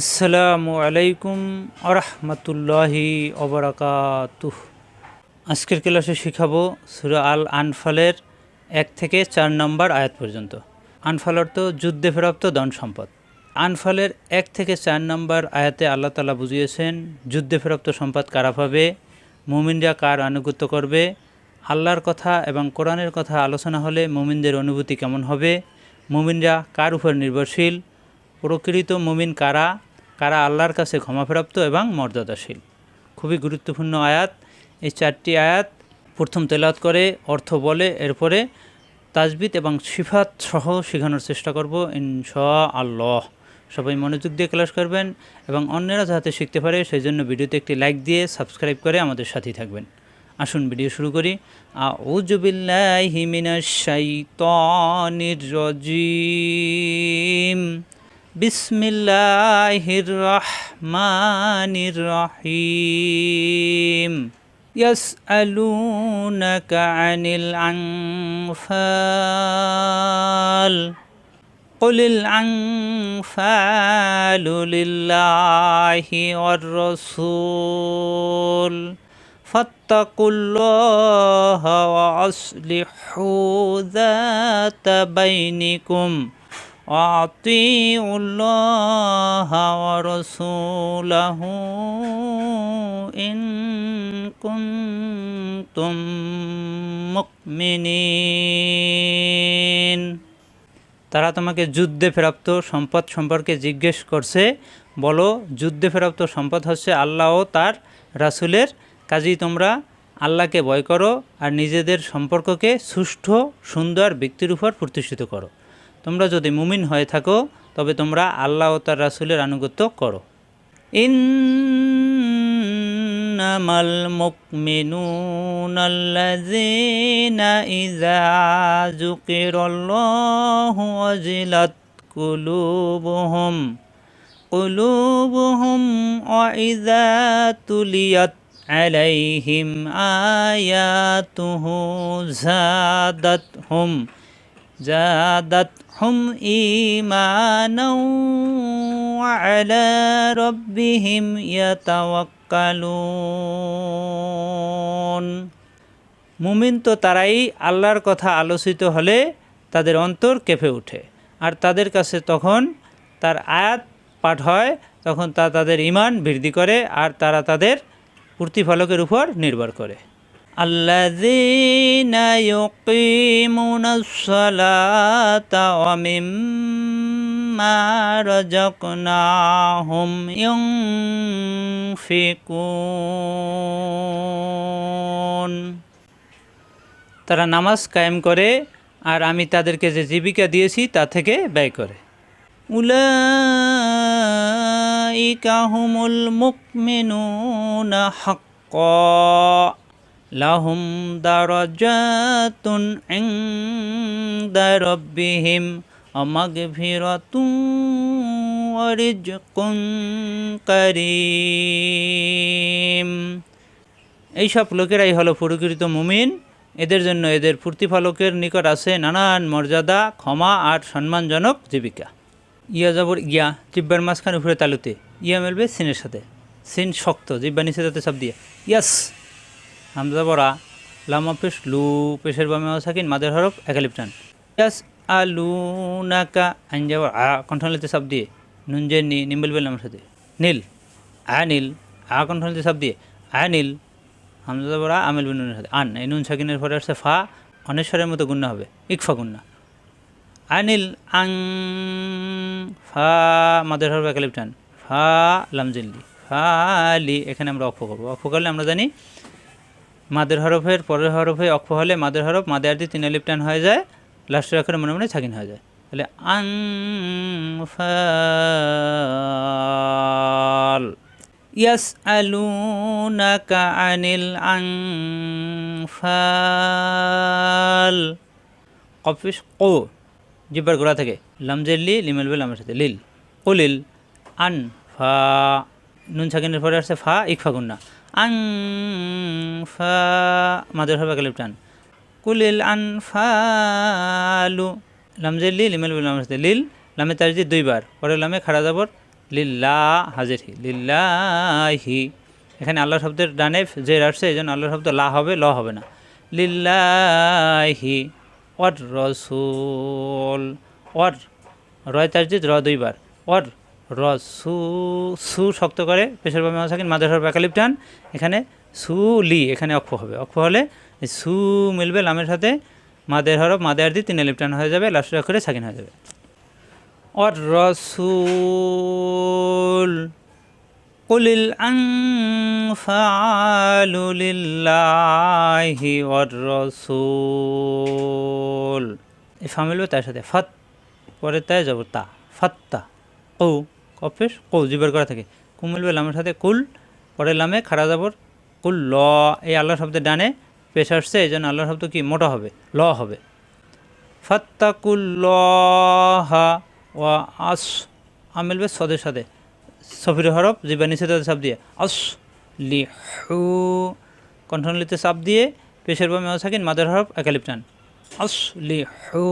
আসসালামু আলাইকুম আরহামতুল্লাহি অবরাকাতুহ আজকের ক্লাসে শিখাবো সুরা আল আনফালের এক থেকে চার নম্বর আয়াত পর্যন্ত। আনফাল অর্থ যুদ্ধে ফেরাপ্ত ধন সম্পদ। আনফালের এক থেকে চার নম্বর আয়াতে আল্লাহ তালা বুঝিয়েছেন, যুদ্ধে ফেরাপ্ত সম্পদ কারা পাবে? মুমিনরা কার আনুগত্য করবে? আল্লাহর কথা এবং কোরআনের কথা আলোচনা হলে মুমিনদের অনুভূতি কেমন হবে? মুমিনরা কার উপর নির্ভরশীল? প্রকৃত মুমিন কারা? কারা আল্লাহর কাছে ক্ষমাপ্রাপ্ত এবং মর্যাদাশীল? খুবই গুরুত্বপূর্ণ আয়াত। এই চারটি আয়াত প্রথম তেলাত করে, অর্থ বলে, এরপরে তাজবিদ এবং সিফাত সহ শেখানোর চেষ্টা করব ইনশা আল্লাহ সবাই মনোযোগ দিয়ে ক্লাস করবেন এবং অন্যরা যাতে শিখতে পারে সেই জন্য ভিডিওতে একটি লাইক দিয়ে সাবস্ক্রাইব করে আমাদের সাথেই থাকবেন। আসুন, ভিডিও শুরু করি। আউযু বিল্লাহি মিনাশ শাইতানির রাজিম। বিসমিল্লাহির রহমানির রহিম يسألونك عن الأنفال قل الأنفال لله والرسول فاتقوا الله وأصلحوا ذات بينكم وأطيعوا الله ورسوله إن كنتم مؤمنين তারা তোমাকে যুদ্ধে প্রাপ্ত সম্পদ সম্পর্কে জিজ্ঞেস করছে বলো যুদ্ধে প্রাপ্ত সম্পদ হচ্ছে আল্লাহ ও তার রাসুলের কাজেই তোমরা আল্লাহকে ভয় করো আর নিজেদের সম্পর্ককে সুষ্ঠু সুন্দর ব্যক্তির উপর প্রতিষ্ঠিত করো তোমরা যদি মুমিন হয়ে থাকো তবে তোমরা আল্লাহ ও তার রাসুলের আনুগত্য করো ইন্নামাল মুকমিনুন আল্লাযীনা ইযা যুকিরাল্লাহু ওয়াজিলাত কুলুবুহুম قلوبهم وإذا تليت عليهم آياته زادتهم জাদাতহুম ঈমানাও আলা রাব্বিহিম ইয়াতাওয়াক্কালুন। মুমিন তো তারাই আল্লাহর কথা আলোচিত হলে তাদের অন্তর কেঁপে ওঠে। আর তাদের কাছে তখন তার আয়াত পাঠ হয়, তখন তা তাদের ইমান বৃদ্ধি করে, আর তারা তাদের প্রতিফলকের উপর নির্ভর করে। الذين يقيمون الصلاة ومما رزقناهم ينفقون তারা নামাজ কায়েম করে আর আমি তাদেরকে যে জীবিকা দিয়েছি তা থেকে ব্যয় করে উলাইকা হুমুল মুকমিনুনা হাক্কা লাহুম দারাজাতুন ইনদা রাব্বিহিম ওয়া রিজকুন কারীম। এইসব লোকেরাই হলো প্রকৃত মুমিন। এদের জন্য এদের প্রতিফলকের নিকট আছে নানান মর্যাদা, ক্ষমা আর সম্মানজনক জীবিকা। ইয়া যাবর ইয়া, জিব্বার মাঝখানে উপরে তালুতে। ইয়া মেলবে সিনের সাথে। সিন শক্ত, জিব্বা নিচে যাতে সব দিয়ে। ইয়াস! হামজা বড়া, লামা পেশ লু, পেশের বামে সাকিন, মাদের হরফ, একালিপটান। ইয়াস আলু নাকা আইন যাবর আ কণ্ঠনালিতে সব দিয়ে, নুন যে নি, নিম্বল বেল আমার সাথে। নীল, আ নীল, আ কণ্ঠনালিতে সব দিয়ে, আ, নীল, হামজা বড়া, আমেল বিন সাথে। আন, এই নুন সাকিনের পরে আসছে ফা, অনেশ্বরের মতো গুন্না হবে, ইকফা গুন্না আনিল আং, ফা, মাদের হরফ, একালিপটান। ফা লামজিল্লি ফা, লি, এখানে আমরা অক্ষ করব। অক্ষ করলে আমরা জানি মাদের হরফের পরের হরফে অক্ষ হলে মাদের হরফ মাদের আদি তিন লিপটান হয়ে যায়, লাস্টের অক্ষরে মনে মনে ছাকিন হয়ে যায়। তাহলে আং ফাল ইয়াস আলুনাকা আনিল আং ফাল কফিস কো, জিব্বার গোড়া থেকে লামজের লি লিমেল বেল আমার সাথে, লিল। কলিল আন ফা নুন ছাকিনের পরে আসছে ফা, ইকফা গুন্না। আং ফা মাদের হবে কালিপ টান কুলিল আন ফালু লামজের লি লিমেল বেল আমার লিল, লামে তার দুইবার। পরে লামে খাড়া যাবর লিল্লা হাজির হি লিল্লাহি এখানে আল্লাহ শব্দের ডানে যে আসছে, এই জন্য আল্লাহ শব্দ লা হবে, ল হবে না। লিল্লাহি ওয়ার রসুল ওয়ার রয় তাসজিদ র দুইবার। ওয়ার রস, সু সু শক্ত করে পেশার বামে মাসাকিন মাদ্রাসার বাকালিপ টান এখানে সু, লি, এখানে অক্ষ হবে। অক্ষ হলে সু মিলবে লামের সাথে, মাদের হরফ, মাদের দিয়ে তিনে লিপটান হয়ে যাবে লাস্ট অক্ষরে সাকিন হয়ে যাবে। অর রসুল, কলিল আং ফালুলিল্লাহি অর রসুল। এ ফা মিলবে তার সাথে, ফাত, পরে তাই যাব তা, ফাত্তা ও কফেস কৌ জিবার করা থাকে। কু মিলবে লামের সাথে কুল পরে লামে খাড়া যাবর কুল, ল, এই আল্লাহ শব্দের ডানে পেশ আসছে, এই জন্য আল্লাহ শব্দ কি? মোটা হবে, ল হবে। ফাত্তাকুল্লহা ওয়া আস আ মিলবে সদের সাথে। সফির হরফ জিবা নিষেধ চাপ দিয়ে, আস লি হু কণ্ঠনলিতে চাপ দিয়ে পেশের বা মেও থাকেন, মাদার হরফ, একালিপ টান। আস লি হু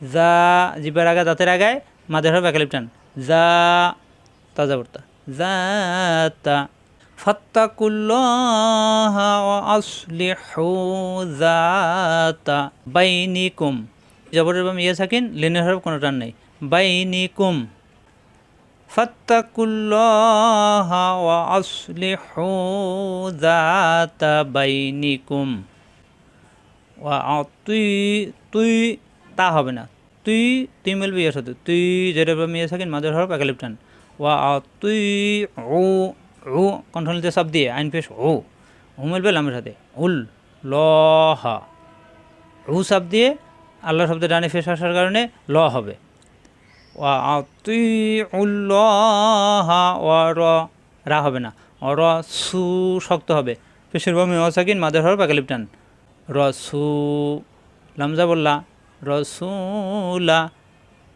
যা, জিবার আগা দাঁতের আগায়, মাদার হরফ, একালিপ টান। যা, তাজা বর্তা যা, তা। ফাত্তাকুল্লাহা আসলিহু যাতা বাইনিকুম। জবরের বাম ইয়ে থাকেন লিনের হরফ কোনো টান নেই। বাইনিকুম। ফাত্তাকুল্লাহা আসলিহু যাতা বাইনিকুম। ওয়া তুই তুই তা হবে না। তুই তুই মিলবি এর সাথে। তুই যেটা মিয়ে থাকেন মাঝের হরফ একালিপ টান ওয়া তুই ও ও কণ্ঠনিতে সব দিয়ে, আইন পেশ ও ও মিলবে লামের সাথে। উল, ল, হা। রু সাব দিয়ে আল্লাহ শব্দে ডানে ফেস আসার কারণে ল হবে। ওয়া তুই উল্লাহ ওয়া র, রা হবে না। অ র, সু শক্ত হবে। পেশের বমি অসাকিন মাদার হরফ একালিপ টান র, সু, লামজা বললা। রসুলা।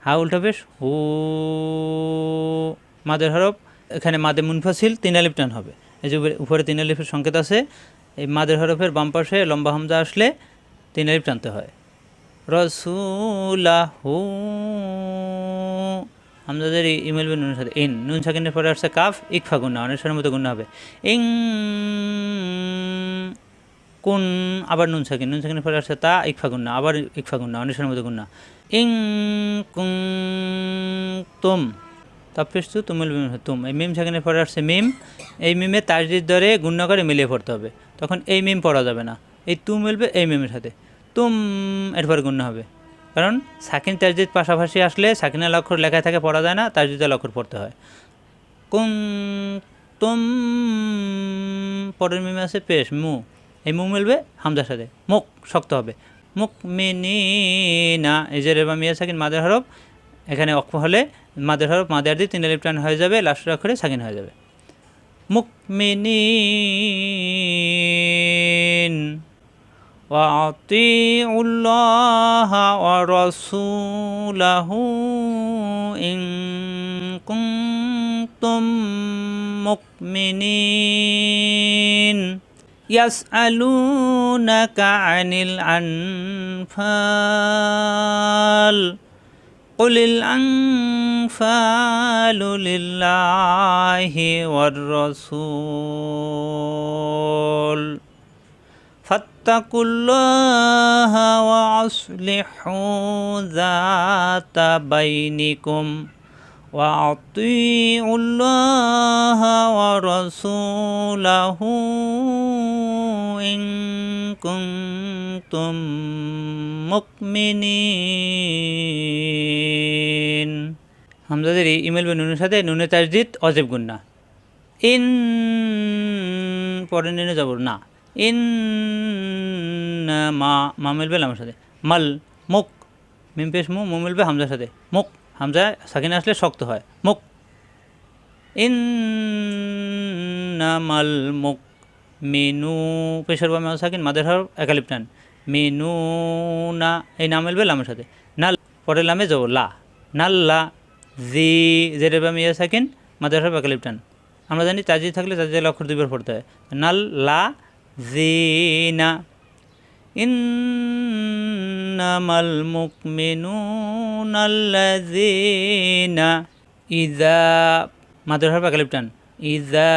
হা, উল্টা পেশ হু, মাদের হরফ। এখানে মাদে মুনফাসিল, তিন আলিফ টান হবে। এই যে উপরে- তিন সংকেত আছে। এই মাদের হরফের বাম পাশে লম্বা হামজা আসলে তিন টানতে হয়। রসুলাহু হামজাদের ইমেল বে নুনের সাথে ইন নুন সাকিনের পরে আসছে কাফ, ইকফা গুন্না অনেশ্বরের মতো গুন্না হবে। ইং কোন আবার নুন সাকিন নুন সাকিনের পরে আসছে তা ইকফা গুন্না, আবার ইকফা গুন্না অনেশ্বরের মতো গুন্না। ইং কুং তুম তাপেশ তু তুমুল মিম তুম। এই মিম সেখানে পরে আসছে মিম। এই মিমে তাজদির দরে গুণ্য করে মিলিয়ে পড়তে হবে। তখন এই মিম পড়া যাবে না। এই তু মিলবে এই মিমের সাথে। তুম এরপর গুণ্য হবে। কারণ সাকিন তাজদিদ পাশাপাশি আসলে সাকিনের লক্ষর লেখায় থাকে পড়া যায় না, তাজদিদের লক্ষর পড়তে হয়। কুম তুম, পরের মিমে আছে পেশ, মু। এই মু মিলবে হামজার সাথে মুখ শক্ত হবে মুখ মিনি না এই যে রেবা মিয়া সাকিন মাদের হরফ এখানে অক্ষ হলে মাদের হরফ মাদের দিয়ে তিন লিপ টান হয়ে যাবে লাস্ট অক্ষরে সাকিন হয়ে যাবে মুকমিনিন وأطيعوا الله ورسوله إن كنتم مؤمنين يسألونك عن الأنفال قل الأنفال لله والرسول فاتقوا الله وأصلحوا ذات بينكم وأطيعوا الله ورسوله إن كنتم مؤمنين হামজাদের এই ইমেল বা নুনের সাথে নুনে তাজদিদ অজেব গুন্না ইন পরে নিয়ে যাব না ইন মা মা মিলবে আমার সাথে মাল মুখ মিম পেশ মু মু মিলবে হামজার সাথে মুখ হামজা সাকিনে আসলে শক্ত হয়। মুখ। ইন মাল মুখ মেনু পেশার বা মেও সাকিন, মাদের হর একালিপ টান মেনু না এই নাম মিলবে লামের সাথে। নাল পরে লামে যাব লা। নাল্লা, জি জেরের বা মিয়া সাকিন, মাদের হর একালিপ টান আমরা জানি তাজি থাকলে তাজি অক্ষর দুইবার পড়তে হয়। নাল লা জিনা ইন্নামাল মুকমিনুনা আল্লাযীনা ইজা মাদের হরফ একালিপ টান ইজা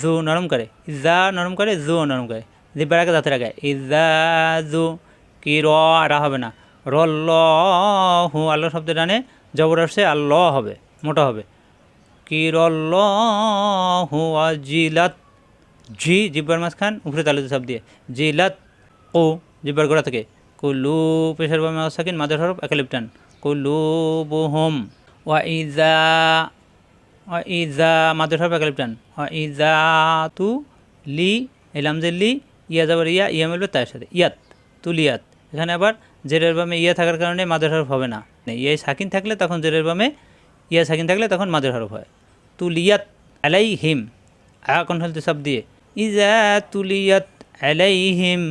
জু নরম করে। ইজা নরম করে জু নরম করে। জিব্বার আগে দাঁতের আগে। ইজা জু কি র, রা হবে না। রল্ল হু আল্লাহ শব্দের ডানে জবর আসছে আল্লাহ হবে, মোটা হবে। কি রল্ল হু জিলাত জি জিব্বার মাঝখান, উপরে তালুতে সব দিয়ে। জিলাত ও জিব্বার গোড়া থেকে। কুলু পেশার বামে সাকিন মাদের হরফ একালিপটান। কুলু বুহম ওয়া ইজা ওয়া ইজা হরফ একালিপটান। ওয়া ইজা তু লি এলাম যে লি, ইয়া যাবার ইয়া ইয়া মিলবে তার সাথে, ইয়াত, তুলিয়াত। এখানে আবার জেরের বামে ইয়া থাকার কারণে মাদের হরফ হবে না। ইয়ে সাকিন থাকলে তখন জেরের বামে, ইয়া সাকিন থাকলে তখন মাদের হরফ হয়। তুলিয়াত আলাই হিম আ কণ্ঠলতে সব দিয়ে, ইজা তুলিয়াত আলাইহিম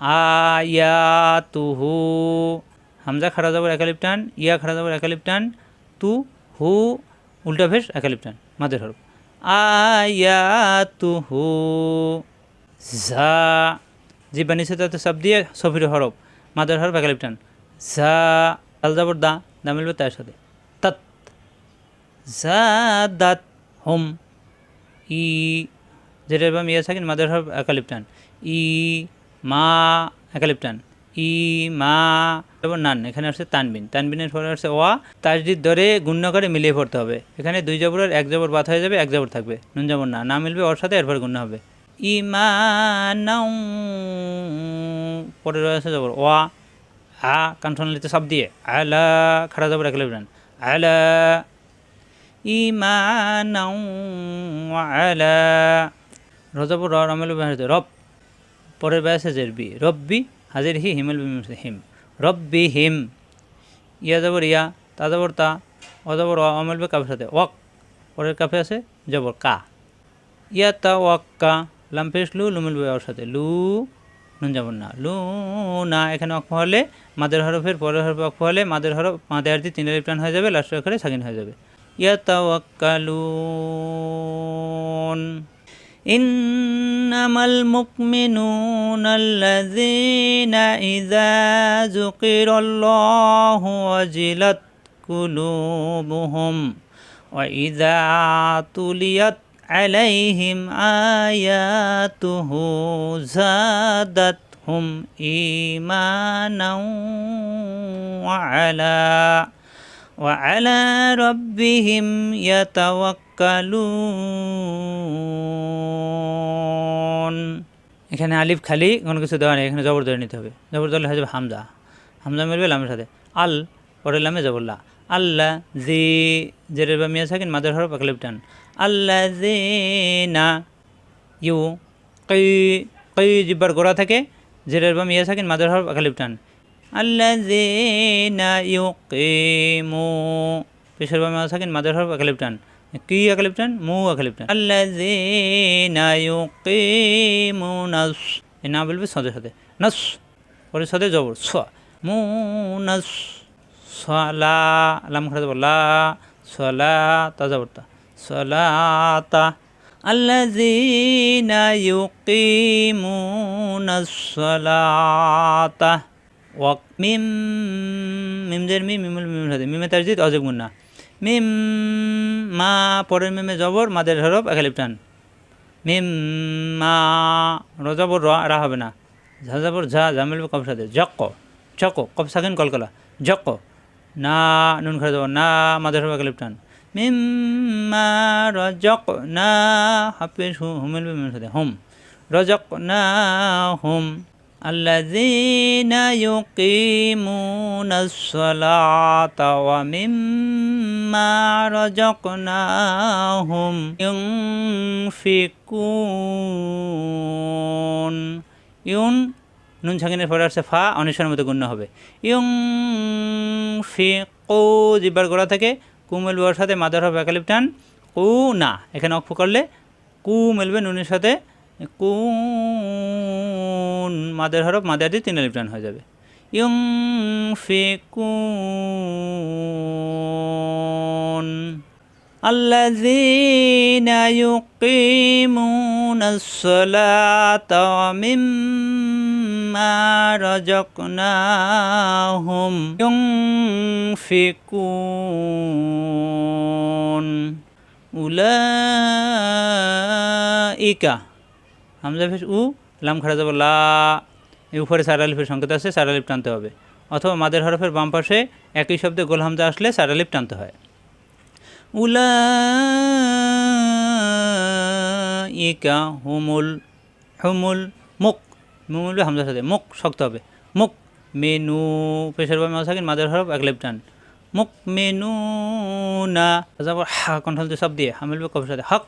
আয়াতুহু। হামজা খাড়া যাবার একালিপ টান ইয়া খাড়া যাবার একালিপ টান তু হু উল্টা ভেস একালিপ টান মাদের হরফ। আয়াতুহু। ঝা জিব্বা নিচে তাতে সব দিয়ে সফির হরফ মাদের হরফ একালিপ টান ঝা আল যাবর দা দা মিলবে তার সাথে। তাত। ঝা দাত, হোম। ই যেটার বাম ইয়া থাকেন মাদের হরফ একালিপটান। ই মা একালিপটান। ই, মা এবং নান, এখানে আসছে তানবিন। তানবিনের পরে আসছে ওয়া, তাজদিদ ধরে গুণ্য করে মিলিয়ে পড়তে হবে। এখানে দুই জবরের এক জবর বাদ হয়ে যাবে, এক জবর থাকবে। নুন জবর না না মিলবে ওর সাথে, এরপর গুণ্য হবে। ই ইমানাউ, পরে রয়েছে জবর, ওয়া, আ কান্ঠনালিতে সব দিয়ে। আলা, খাড়া জবর একালিপটান। আলা, ইমানাউ আলা। রজব র রমেল রব পরের ব্যয় জেরবি রব্বি হাজির হি হিমেল হিম, রব্বি হিম, ইয়া যাবর ইয়া, তা যাবর তা অজবর অমেল বে কাফের সাথে, ওয়াক, পরের কাফে আছে জবর কা, ইয়া তা ওয়াক কা লাম্পেশ লু লুমেল বে ওর সাথে, লু, নুন যাবর না, লু, না, এখানে অক্ষ হলে মাদের হরফের পরের হরফে অক্ষ হলে মাদের হরফ মাদে আরতি তিন প্রাণ হয়ে যাবে লাস্ট অক্ষরে সাকিন হয়ে যাবে, ইয়া তা ওয়াক্কালুন إنما المؤمنون الذين إذا ذكر الله وجلت قلوبهم وإذا تليت عليهم آياته زادتهم إيمانا وعلى وعلى ربهم يتوكلون এখানে আলিফ খালি, কোনো কিছু দেওয়া নেই, এখানে জবর ধরে নিতে হবে। জবর ধরলে হয়ে যাবে হামজা। হামজা মিলবে লামের সাথে। আল পরে লামে জবরলা আল্লাহ জি জেরের বা মিয়া থাকেন মাদের হরফ আলিফ টান আল্লাহ জে না ইউ কই কই জিব্বার গোড়া থাকে জেরের বা মিয়া থাকেন মাদের হরফ আলিফ টান আল্লাযীনা ইউকিমু, পেশের বামে থাকেন মাদার হরফ, একালিপটান। কি একালিপটান মু একালিপটান আল্লাযীনা ইউকিমুনাস এ না বলবে সদের সাথে নাস পরে সাথে জবর স মু নাস সলা লাম খারাপ লা সলা তা জবরতা সলাতা الذين يقيمون الصلاة ওয়াক মিম মিমদের মিম মিমুল মিম সাথে মিমে তারজিদ অজব গুন্না মিম মা পরের মিমে জবর মাদের হরফ একালিপটান মিম মা রজবর রা হবে না ঝা জবর ঝা ঝা মিলবে কব সাথে জক চক কব সাকেন কলকলা জক না নুন খাওয়া যাব না মাদের হরফ একালিপটান মিম মা রজক না হাফিজ হুম মিলবে মিমের সাথে হুম রজক না হুম الذين يقيمون الصلاة ومما رزقناهم ينفقون ইউন নুন ছাগিনের পরে আসছে ফা অনিশানের মতো গুণ্য হবে ইয়ং ফি কো জিব্বার গোড়া থেকে কু মেলবে ওর সাথে মাদার হবে একালিপ টান কু না এখানে অক্ষ করলে কু মেলবে নুনের সাথে কুন মাদের হরফ মাদের দিয়ে তিন আলিফ টান হয়ে যাবে ينفقون الذين يقيمون الصلاة ومما رزقناهم ينفقون أولئك همزة فيش أو لام خرجة لا উপরে সারালিফের সংকেত আছে সারালিফ টানতে হবে। অথবা মাদের হরফের বাম পাশে একই শব্দে গোল হামজা আসলে সারালিফ টানতে হয়। উলা ইকা হুমুল হুমুল মুখ মুমুল হামজার সাথে মুখ শক্ত হবে। মুখ মেনু, পেশার বামে থাকেন মাদের হরফ এক লেফট টান। মুখ মেনু না যাবর হা দিয়ে সব দিয়ে হামিলবে কফের সাথে হক।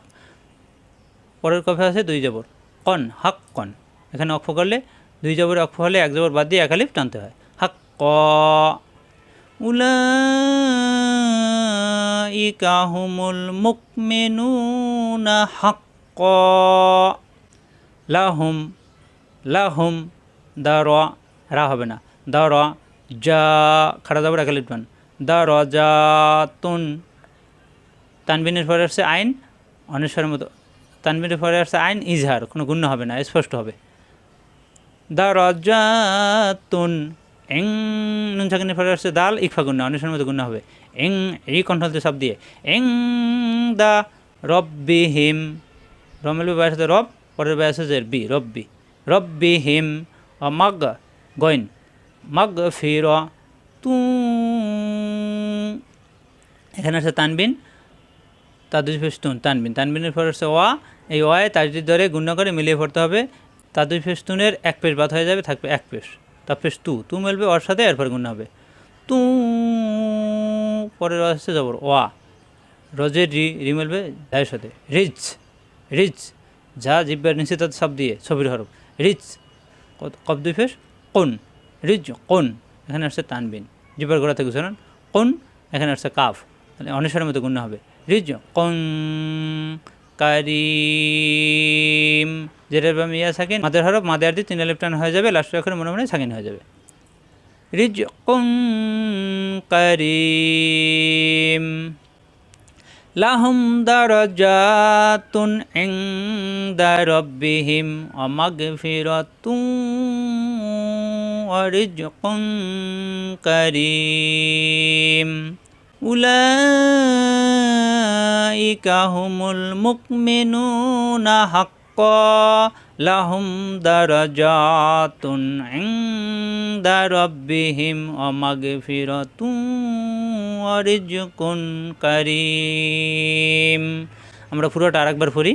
পরের কফে আছে দুই জবর, কন, হক, কন। এখানে অক্ষ করলে দুই জবর অক্ষ হলে এক জবর বাদ দিয়ে একালিফ টানতে হয়। হক ক উলাইকা হুমুল মুকমিনুনা হাক্ক লাহুম লাহুম দা র রা হবে না। দা র যা খাড়া যাবর একালিফ টান। দা র যা তুন। তানবিনের পরে আসছে আইন অনেশ্বরের মতো। তানবিনের পরে আসছে আইন, ইজহার, কোনো গুণ্য হবে না, স্পষ্ট হবে। দা রজাতুন এং, নুন সাকিনের পরে আসছে, দাল, ইকফা গুণ্য অনেশ্বরের মতো গুণ্য হবে। এং, এই কণ্ঠলতে সব দিয়ে। এং, দা রব্বি হিম রমেল বাই সাথে রব, পরের বাই আছে বি, রব্বি। রব্বি হিম অ, মাগ, গইন। মাগ, ফির তু। এখানে আছে তানবিন। তাদুজ ফেস্তুন তানবিন। তানবিনের পর হচ্ছে ওয়া এই ওয়ায় তাজদির দরে গুণ্য করে মিলিয়ে পড়তে হবে। তাদুজ ফেস্তুনের এক পেশ বাদ হয়ে যাবে, থাকবে এক পেশ। তা পেশ তু তু মেলবে ওর সাথে, এরপর গুণ্য হবে। তু, পরের হচ্ছে জবর, ওয়া। রজের রি রি মেলবে যায়ের সাথে। রিচ রিচ যা জিব্বার নিচে তাদের সব দিয়ে, ছবির হরফ। রিচ কব দুই ফেস কোন। রিচ কোন। এখানে আসছে তানবিন। জিব্বার গোড়া থেকে শুনুন কোন, এখানে আসছে কাফ। তাহলে অনেশ্বরের মতো গুণ্য হবে। রিজ কং কারিম। যেটার বাম ইয়া সাকিন, মাদের হরফ, মাদের দিয়ে তিন লেফটান হয়ে যাবে লাস্টের অক্ষরে মনে মনে সাকিন হয়ে যাবে। রিজ কারিম, লাহুম দারাজাতুন ইনদা রাব্বিহিম ওয়া মাগফিরাতুন ওয়া রিজকুন কারীম। উলাইকা হুমুল মুকমিনুনা হাক্কা লাহুম দারাজাতুন ইনদা রাব্বিহিম ওয়া মাগফিরাতুন ওয়া রিজকুন কারীম আমরা পুরোটা আরেকবার পড়ি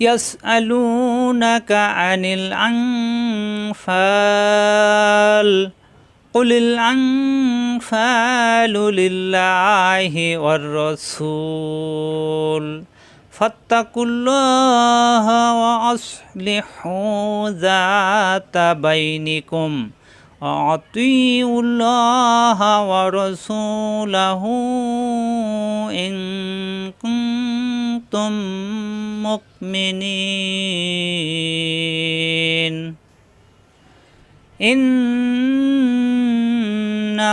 يسألونك عن الأنفال قل الأنفال لله والرسول فاتقوا الله وأصلحوا ذات بينكم وأطيعوا الله ورسوله إن كنتم مؤمنين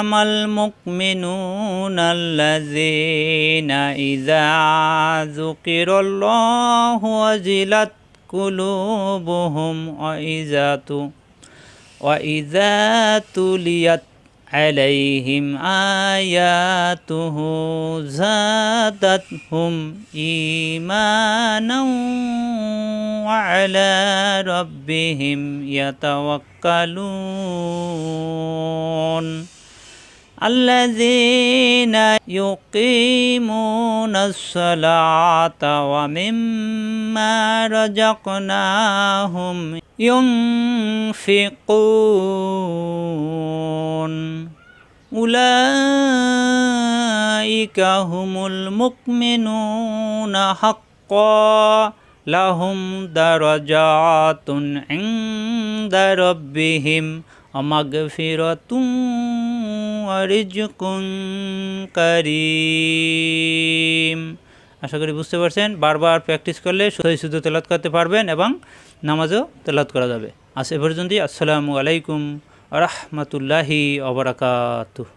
إنما المؤمنون الذين إذا ذكر الله وجلت قلوبهم وإذا ت- وإذا تليت عليهم آياته زادتهم إيمانا وعلى ربهم يتوكلون. الذين يقيمون الصلاة ومما رزقناهم ينفقون. أولئك هم المؤمنون حقا. لهم درجات عند ربهم ومغفرة ورزق كريم আশা করি বুঝতে পারছেন বারবার প্র্যাকটিস করলে শুধু শুধু তেলাত করতে পারবেন এবং নামাজও তেলাত করা যাবে আজ এ পর্যন্তই আসসালামু আলাইকুম রহমতুল্লাহি অবরাকাতুহ